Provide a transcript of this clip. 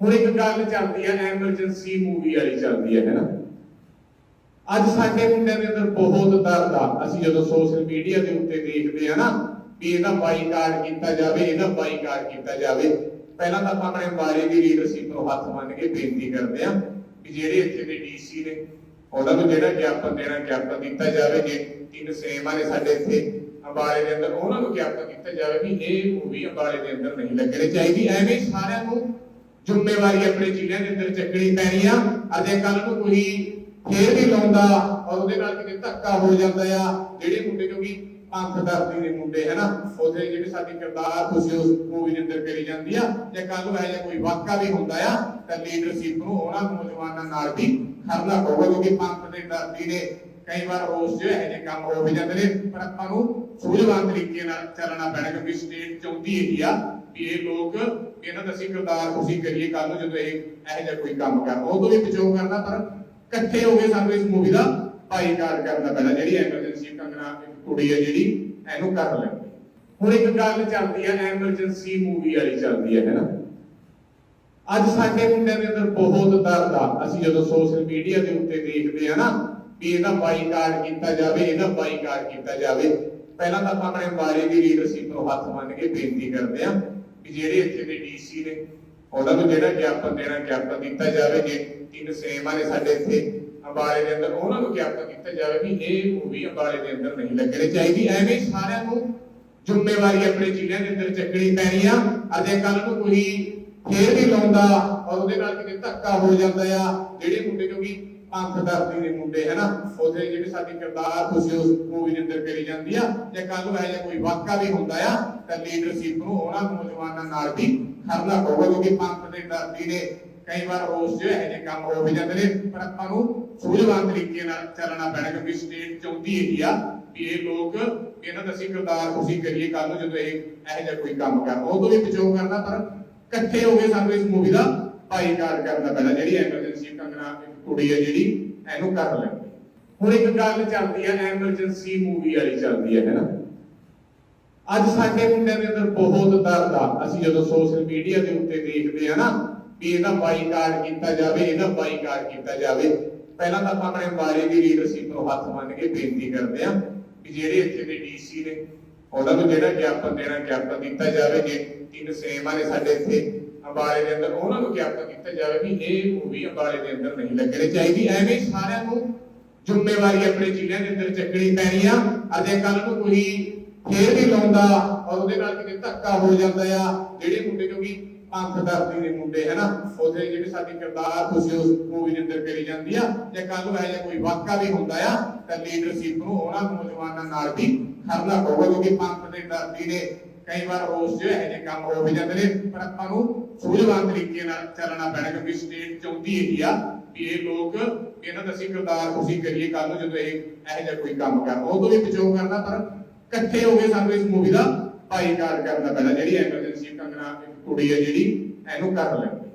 ਹੁਣ ਇੱਕ ਗੱਲ ਚੱਲਦੀ ਹੈ ਐਮਰਜੈਂਸੀ ਮੂਵੀ ਵਾਲੀ ਚੱਲਦੀ ਹੈ ਹੈਨਾ? ਅੱਜ ਸਾਡੇ ਮੁੰਡਿਆਂ ਦੇ ਅੰਦਰ ਬਹੁਤ ਦਰਦ ਆ। ਅਸੀਂ ਜਦੋਂ ਸੋਸ਼ਲ ਮੀਡੀਆ ਦੇ ਉੱਤੇ ਦੇਖਦੇ ਆ ਨਾ, ਵੀ ਇਹਦਾ ਬਾਈਕਾਟ ਕੀਤਾ ਜਾਵੇ, ਇਹਦਾ ਬਾਈਕਾਟ ਕੀਤਾ ਜਾਵੇ, ਪਹਿਲਾਂ ਤਾਂ ਆਪਣੇ ਬਾਰੇ ਦੀ ਲੀਡਰਸ਼ਿਪ ਨੂੰ ਹੱਥ ਮੰਨ ਕੇ ਬੇਨਤੀ ਕਰਦੇ ਆ ਵੀ ਜਿਹੜੇ ਇੱਥੇ ਦੇ ਡੀਸੀ ਨੇ, ਉਹਨਾਂ ਨੂੰ ਜਿਹੜਾ ਗਿਆਪਨ ਦੇਣਾ ਗਿਆਪਨ ਦਿੱਤਾ ਜਾਵੇ, ਜੇ ਤਿੰਨ ਸਿਨੇਮਾ ਨੇ ਸਾਡੇ ਇੱਥੇ ਅੰਬਾਲੇ ਦੇ ਅੰਦਰ, ਉਹਨਾਂ ਨੂੰ ਗਿਆਪਨ ਦਿੱਤਾ ਜਾਵੇ ਵੀ ਇਹ ਮੂਵੀ ਅੰਬਾਲੇ ਦੇ ਅੰਦਰ ਨਹੀਂ ਲੱਗਣੀ ਚਾਹੀਦੀ। ਐਵੇਂ ਸਾਰਿਆਂ ਨੂੰ ਜ਼ਿੰਮੇਵਾਰੀ ਆਪਣੇ ਜ਼ਿਲ੍ਹਿਆਂ ਦੇ ਅੰਦਰ ਚੱਕਣੀ ਪੈਣੀ ਆ। ਅਜੇ ਕੱਲ ਨੂੰ ਕੋਈ ਫੇਰ ਵੀ ਲਾਉਂਦਾ ਔਰ ਉਹਦੇ ਨਾਲ ਕਿਤੇ ਧੱਕਾ ਹੋ ਜਾਂਦਾ ਆ। ਜਿਹੜੇ ਮੁੰਡੇ ਕਿਉਂਕਿ ਪੰਥ ਦਰਦੀ ਦੇ ਮੁੰਡੇ, ਹੈ ਨਾ? ਉਹਦੇ ਜਿਹੜੇ ਸਾਡੀ ਕਿਰਦਾਰ ਤੁਸੀਂ ਉਸ ਮੂਵੀ ਦੇ ਅੰਦਰ ਕਰੀ ਜਾਂਦੀ ਆ। ਜੇ ਕੱਲ ਨੂੰ ਇਹ ਕੋਈ ਵਾਕਾ ਵੀ ਹੁੰਦਾ ਆ, ਤਾਂ ਲੀਡਰਸ਼ਿਪ ਨੂੰ ਉਹਨਾਂ ਨੌਜਵਾਨਾਂ ਨਾਲ ਵੀ ਖੜਨਾ ਪਊਗਾ ਕਿਉਂਕਿ ਪੰਥ ਦੇ ਦਰਦੀ ਨੇ। ਕਈ ਵਾਰ ਉਸ ਜੋ ਇਹੋ ਜਿਹੇ ਕੰਮ ਹੋ ਵੀ ਜਾਂਦੇ ਨੇ, ਪਰ ਆਪਾਂ ਨੂੰ ਸੂਝਵਾਨ ਤਰੀਕੇ ਨਾਲ ਚੱਲਣਾ ਪੈਣਾ ਕਿਉਂਕਿ ਸਟੇਟ ਚਾਹੁੰਦੀ ਹੈਗੀ ਆ। ਵੀ ਇਹ ਲੋਕ ਵੀ ਇਹਨਾਂ ਦਾ ਅਸੀਂ ਕਿਰਦਾਰ ਖੁਸ਼ੀ ਕਰੀਏ ਕੱਲ ਨੂੰ ਜਦੋਂ ਇਹ ਇਹੋ ਜਿਹਾ ਕੋਈ ਕੰਮ ਕਰਨ। ਉਹ ਵੀ ਬਚਾਓ ਕਰਨਾ, ਪਰ ਇਕੱਠੇ ਹੋ ਕੇ ਸਾਨੂੰ ਇਸ ਮੂਵੀ ਦਾ ਬਾਈਕਾਟ ਕਰਨਾ ਪੈਣਾ ਜਿਹੜੀ ਐਮਰਜੈਂਸੀ ਕੰਗਣਾ ਕੁੜੀ ਹੈ ਜਿਹੜੀ, ਇਹਨੂੰ ਕਰ ਲੈਂਦੀ ਹੁਣ ਇੱਕ ਗੱਲ ਚੱਲਦੀ ਹੈ ਐਮਰਜੈਂਸੀ ਮੂਵੀ ਵਾਲੀ ਚੱਲਦੀ ਹੈ, ਹੈਨਾ? ਅੱਜ ਸਾਡੇ ਮੁੰਡਿਆਂ ਦੇ ਅੰਦਰ ਬਹੁਤ ਦਰਦ ਆ। ਅਸੀਂ ਜਦੋਂ ਸੋਸ਼ਲ ਮੀਡੀਆ ਦੇ ਉੱਤੇ ਦੇਖਦੇ ਆ ਨਾ, ਵੀ ਇਹਦਾ ਬਾਈਕਾਟ ਕੀਤਾ ਜਾਵੇ, ਇਹਦਾ ਬਾਈਕਾਟ ਕੀਤਾ ਜਾਵੇ, ਪਹਿਲਾਂ ਤਾਂ ਆਪਾਂ ਆਪਣੇ ਬਾਰੇ ਦੀ ਲੀਡਰਸ਼ਿਪ ਨੂੰ ਹੱਥ ਮੰਨ ਕੇ ਬੇਨਤੀ ਕਰਦੇ ਆ ਵੀ ਜਿਹੜੇ ਇੱਥੇ ਦੇ ਡੀਸੀ ਨੇ, ਉਹਨਾਂ ਨੂੰ ਜਿਹੜਾ ਗਿਆਪਨ ਦੇਣਾ ਗਿਆਪਨ ਦਿੱਤਾ ਜਾਵੇ ਜੇ ਤਿੰਨ ਸਿਨੇਮਾ ਨੇ ਸਾਡੇ ਇੱਥੇ ਅੰਬਾਲੇ ਦੇ ਅੰਦਰ, ਉਹਨਾਂ ਨੂੰ ਗਿਆਪਨ ਦਿੱਤਾ ਜਾਵੇ ਵੀ ਇਹ ਮੂਵੀ ਅੰਬਾਲੇ ਦੇ ਅੰਦਰ ਨਹੀਂ ਲੱਗਣੀ ਚਾਹੀਦੀ। ਐਵੇਂ ਸਾਰਿਆਂ ਨੂੰ ਜ਼ਿੰਮੇਵਾਰੀ ਆਪਣੇ ਜ਼ਿਲ੍ਹਿਆਂ ਦੇ ਅੰਦਰ ਚੱਕਣੀ ਪੈਣੀ ਆ। ਅਜੇ ਕੱਲ ਨੂੰ ਕੋਈ ਫੇਰ ਵੀ ਲਾਉਂਦਾ ਔਰ ਉਹਦੇ ਨਾਲ ਕਿਤੇ ਧੱਕਾ ਹੋ ਜਾਂਦਾ ਆ, ਜਿਹੜੇ ਮੁੰਡੇ ਕਿਉਂਕਿ ਪੰਥ ਦਰਦੀ ਦੇ ਮੁੰਡੇ ਹੈ ਨਾ ਉਹਦੇ ਜਿਹੜੇ ਸਾਡੀ ਕਿਰਦਾਰ, ਤੁਸੀਂ ਉਸ ਮੂਵੀ ਦੇ ਅੰਦਰ ਕਰੀ ਜਾਂਦੀ ਆ, ਜੇ ਕੱਲ ਨੂੰ ਇਹ ਕੋਈ ਵਾਕਾ ਵੀ ਹੁੰਦਾ ਆ, ਤਾਂ ਲੀਡਰਸ਼ਿਪ ਨੂੰ ਉਹਨਾਂ ਨੌਜਵਾਨਾਂ ਨਾਲ ਵੀ ਖੜਨਾ ਪਊਗਾ, ਕਿਉਂਕਿ ਪੰਥ ਦੇ ਦਰਦੀ ਨੇ ਕਈ ਵਾਰ ਉਸ ਜੋ ਇਹੋ ਜਿਹੇ ਕੰਮ ਹੋ ਜਾਂਦੇ ਨੇ, ਪਰ ਆਪਾਂ ਨੂੰ ਸੂਝਵਾਨ ਤਰੀਕੇ ਨਾਲ ਚੱਲਣਾ ਪੈਣਾ, ਕਿਉਂਕਿ ਸਟੇਟ ਚਾਹੁੰਦੀ ਇਹੀ ਆ ਵੀ ਇਹ ਲੋਕ, ਵੀ ਇਹਨਾਂ ਦਾ ਅਸੀਂ ਕਿਰਦਾਰ ਤੁਸੀਂ ਕਰੀਏ ਕੱਲ ਨੂੰ ਜਦੋਂ ਇਹ ਇਹੋ ਜਿਹਾ ਕੋਈ ਕੰਮ ਕਰਨ। ਉਹ ਤੋਂ ਵੀ ਬਚਾਓ ਕਰਨਾ, ਪਰ ਇਕੱਠੇ ਹੋ ਕੇ ਸਾਨੂੰ ਇਸ ਮੂਵੀ ਦਾ ਭਾਈਕਾਰ ਕਰਨਾ ਪੈਣਾ, ਜਿਹੜੀ ਐਮਰਜੈਂਸੀ ਕੰਗਣਾ ਕੁੜੀ ਹੈ ਜਿਹੜੀ ਇਹਨੂੰ ਕਰ ਲੈਂਦੀ। ਹੁਣ ਇੱਕ ਗੱਲ ਚੱਲਦੀ ਹੈ ਐਮਰਜੈਂਸੀ ਮੂਵੀ ਵਾਲੀ ਚੱਲਦੀ ਹੈ ਹੈਨਾ? ਅੱਜ ਸਾਡੇ ਮੁੰਡਿਆਂ ਦੇ ਅੰਦਰ ਬਹੁਤ ਦਰਦ ਆ। ਅਸੀਂ ਜਦੋਂ ਸੋਸ਼ਲ ਮੀਡੀਆ ਦੇ ਉੱਤੇ ਦੇਖਦੇ ਆ ਨਾ, ਵੀ ਇਹਦਾ ਬਾਈਕਾਟ ਕੀਤਾ ਜਾਵੇ, ਇਹਦਾ ਬਾਈਕਾਟ ਕੀਤਾ ਜਾਵੇ, ਪਹਿਲਾਂ ਤਾਂ ਆਪਾਂ ਆਪਣੇ ਬਾਰੇ ਦੀ ਲੀਡਰਸ਼ਿਪ ਨੂੰ ਹੱਥ ਮੰਨ ਕੇ ਬੇਨਤੀ ਕਰਦੇ ਆ ਵੀ ਜਿਹੜੇ ਇੱਥੇ ਦੇ ਡੀਸੀ ਨੇ, ਉਹਨਾਂ ਨੂੰ ਜਿਹੜਾ ਗਿਆਪਨ ਦੇਣਾ ਗਿਆਪਨ ਦਿੱਤਾ ਜਾਵੇ ਜੇ ਤਿੰਨ ਸਿਨੇਮਾ ਨੇ ਸਾਡੇ ਇੱਥੇ ਅੰਬਾਲੇ ਦੇ ਅੰਦਰ ਉਹਨਾਂ ਨੂੰ ਗਿਆਪਨ ਦਿੱਤਾ ਜਾਵੇ ਵੀ ਇਹ ਮੂਵੀ ਅੰਬਾਲੇ ਦੇ ਅੰਦਰ ਨਹੀਂ ਲੱਗਣੀ ਚਾਹੀਦੀ। ਐਵੇਂ ਸਾਰਿਆਂ ਨੂੰ ਜ਼ਿੰਮੇਵਾਰੀ ਆਪਣੇ ਜ਼ਿਲ੍ਹਿਆਂ ਦੇ ਅੰਦਰ ਚੱਕਣੀ ਪੈਣੀ ਆ। ਅਜੇ ਕੱਲ ਨੂੰ ਕੋਈ ਫੇਰ ਵੀ ਲਾਉਂਦਾ ਔਰ ਉਹਦੇ ਨਾਲ ਕਿਤੇ ਧੱਕਾ ਹੋ ਜਾਂਦਾ ਆ, ਜਿਹੜੇ ਮੁੰਡੇ ਕਿਉਂਕਿ ਪੰਥ ਦਰਦੀ ਦੇ ਮੁੰਡੇ ਹੈ ਨਾ ਉਹਦੇ ਜਿਹੜੇ ਸਾਡੀ ਕਿਰਦਾਰ ਤੁਸੀਂ ਉਸ ਮੂਵੀ ਦੇ ਅੰਦਰ ਕਰੀ ਜਾਂਦੀ ਆ, ਜੇ ਕੱਲ ਨੂੰ ਇਹ ਕੋਈ ਵਾਕਾ ਵੀ ਹੁੰਦਾ ਆ, ਤਾਂ ਲੀਡਰਸ਼ਿਪ ਨੂੰ ਉਹਨਾਂ ਨੌਜਵਾਨਾਂ ਨਾਲ ਵੀ ਖੜਨਾ ਪਊਗਾ ਕਿਉਂਕਿ ਪੰਥ ਦੇ ਦਰਦੀ ਨੇ। ਕਈ ਵਾਰ ਉਸ ਜੋ ਇਹੋ ਜਿਹੇ ਕੰਮ ਹੋ ਜਾਂਦੇ ਨੇ, ਪਰ ਆਪਾਂ ਨੂੰ ਸੂਝਵਾਨ ਤਰੀਕੇ ਨਾਲ ਚੱਲਣਾ ਪੈਣਾ, ਕਿਉਂਕਿ ਸਟੇਟ ਚਾਹੁੰਦੀ ਇਹੀ ਆ ਵੀ ਇਹ ਲੋਕ, ਇਹਨਾਂ ਦਾ ਅਸੀਂ ਕਿਰਦਾਰ ਖੁਸ਼ੀ ਕਰੀਏ ਕੱਲ ਨੂੰ ਜਦੋਂ ਇਹ ਇਹੋ ਜਿਹਾ ਕੋਈ ਕੰਮ ਕਰਨ। ਉਦੋਂ ਵੀ ਬਚਾਓ ਕਰਨਾ, ਪਰ ਇਕੱਠੇ ਹੋ ਕੇ ਸਾਨੂੰ ਇਸ ਮੂਵੀ ਦਾ ਭਾਈਕਾਰ ਕਰਨਾ ਪੈਣਾ, ਜਿਹੜੀ ਐਮਰਜੈਂਸੀ ਕੰਗਣਾ ਕੁੜੀ ਹੈ ਜਿਹੜੀ, ਇਹਨੂੰ ਕਰ ਲੈਂਦੀ